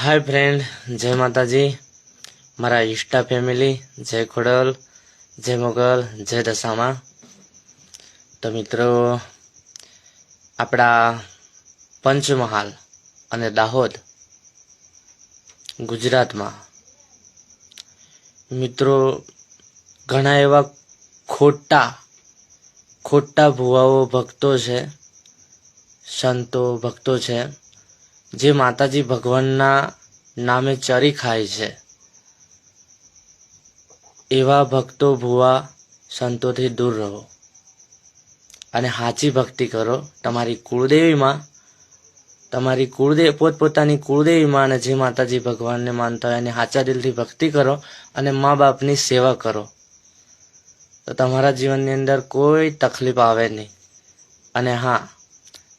હાય friend જય માતાજી મારા ઇષ્ટા ફેમિલી જય ખોડલ જય મોગલ જય દશામાં તો મિત્રો આપણા પંચમહાલ અને દાહોદ ગુજરાતમાં મિત્રો ઘણા એવા ખોટા ખોટા ભુવાઓ ભક્તો છે સંતો ભક્તો છે જે માતાજી ભગવાનના નામે ચરી ખાય છે. એવા ભક્તો ભુવા સંતોથી દૂર રહો અને સાચી ભક્તિ કરો. તમારી કુળદેવીમાં, તમારી કુળદેવ પોતપોતાની કુળદેવીમાં અને જે માતાજી ભગવાનને માનતા હોય એની સાચા દિલથી ભક્તિ કરો અને મા બાપની સેવા કરો. તો તમારા જીવનની અંદર કોઈ તકલીફ આવે નહીં. અને હા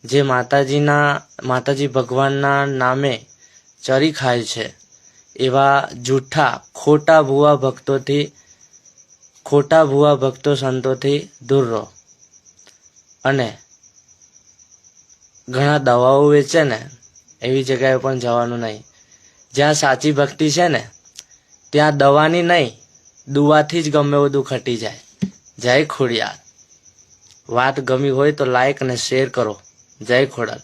જે માતાજીના, માતાજી ભગવાનના નામે ચરી ખાય છે, એવા જૂઠા, ખોટા ભૂવા ભક્તોથી, ખોટા ભુવા ભક્તો સંતોથી દૂર રહો. અને ઘણા દવાઓ વેચે ને, એવી જગ્યાએ પણ જવાનું નહીં. જ્યાં સાચી ભક્તિ છે ને, ત્યાં દવાની નહીં, દુવાથી જ ગમે બધું ખટી જાય. જય ખોડિયાર. વાત ગમી હોય તો લાઈક અને શેર કરો. જય ખોડલ